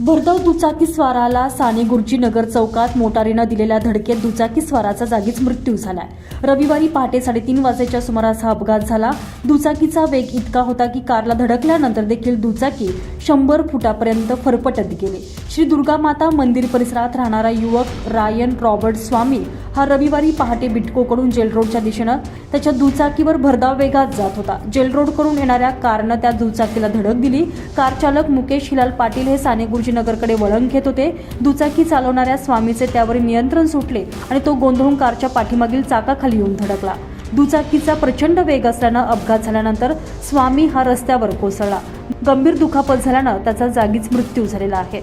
भरधाव दुचाकी स्वाराला साने गुरुजी नगर चौकात मोटारीनं दिलेल्या धडकेत दुचाकी स्वाराचा जागीच मृत्यू झालाय. रविवारी पहाटे साडेतीन वाजेच्या सुमारास हा अपघात झाला. दुचाकीचा वेग इतका होता की कारला धडकल्यानंतर देखील दुचाकी शंभर फुटापर्यंत फरफटत गेले. श्री दुर्गा माता मंदिर परिसरात राहणारा युवक रायन रॉबर्ट स्वामी हा रविवारी पहाटे बिटकोकडून जेल रोडच्या दिशेनं त्याच्या दुचाकीवर भरधाव वेगात जात होता. जेल रोडकडून येणाऱ्या कारनं त्या दुचाकीला धडक दिली. कार चालक मुकेश हिलाल पाटील हे साने गुरुजीनगरकडे वळण घेत होते. दुचाकी चालवणाऱ्या स्वामीचे त्यावर नियंत्रण सुटले आणि तो गोंधळून कारच्या पाठीमागील चाकाखाली येऊन धडकला. दुचाकीचा प्रचंड वेग असल्यानं अपघात झाल्यानंतर स्वामी हा रस्त्यावर कोसळला. गंभीर दुखापत झाल्यानं त्याचा जागीच मृत्यू झालेला आहे.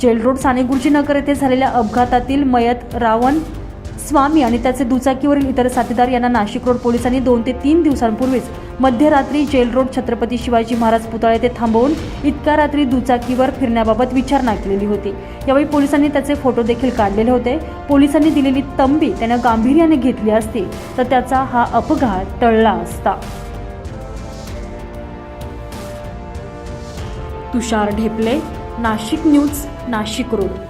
जेलरोड साने गुरुजीनगर येथे झालेल्या अपघातातील मयत रावण स्वामी आणि त्याचे दुचाकीवरील इतर साथीदार यांना नाशिक रोड पोलिसांनी दोन ते तीन दिवसांपूर्वीच मध्यरात्री जेल रोड छत्रपती शिवाजी महाराज पुतळा येथे थांबवून इतक्या रात्री दुचाकीवर फिरण्याबाबत विचारणा केलेली होती. यावेळी पोलिसांनी त्याचे फोटो देखील काढलेले होते. पोलिसांनी दिलेली तंबी त्यानं गांभीर्याने घेतली असती तर त्याचा हा अपघात टळला असता. Tushar Dhepale Nashik news Nashik road.